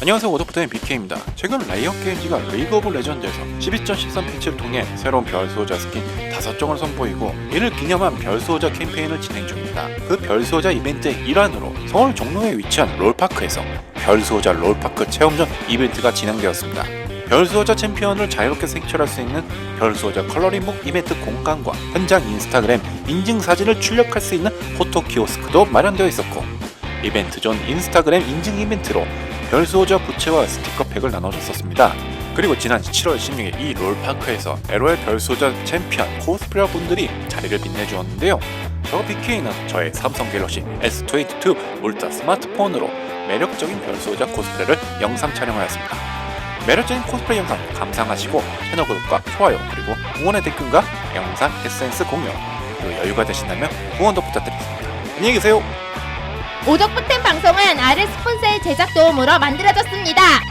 안녕하세요 오더부터의 BK입니다. 최근 라이엇 게임즈가 리그 오브 레전드에서 12.13 패치를 통해 새로운 별수호자 스킨 5종을 선보이고 이를 기념한 별수호자 캠페인을 진행 중입니다. 그 별수호자 이벤트의 일환으로 서울 종로에 위치한 롤파크에서 별수호자 롤파크 체험전 이벤트가 진행되었습니다. 별수호자 챔피언을 자유롭게 생출할 수 있는 별수호자 컬러링북 이벤트 공간과 현장 인스타그램 인증 사진을 출력할 수 있는 포토 키오스크도 마련되어 있었고 이벤트 전 인스타그램 인증 이벤트로 별수호자 부채와 스티커 팩을 나눠줬었습니다. 그리고 지난 7월 16일 이 롤파크에서 LOL 별수호자 챔피언 코스프레어 분들이 자리를 빛내주었는데요. 저 BK는 저의 삼성 갤럭시 S22 울트라 스마트폰으로 매력적인 별수호자 코스프레를 영상 촬영하였습니다. 매력적인 코스프레 영상 감상하시고 채널 구독과 좋아요 그리고 응원의 댓글과 영상 에센스 공유 그리고 여유가 되신다면 후원도 부탁드리겠습니다. 안녕히 계세요. 오덕부텐 방송은 아래 스폰서의 제작 도움으로 만들어졌습니다.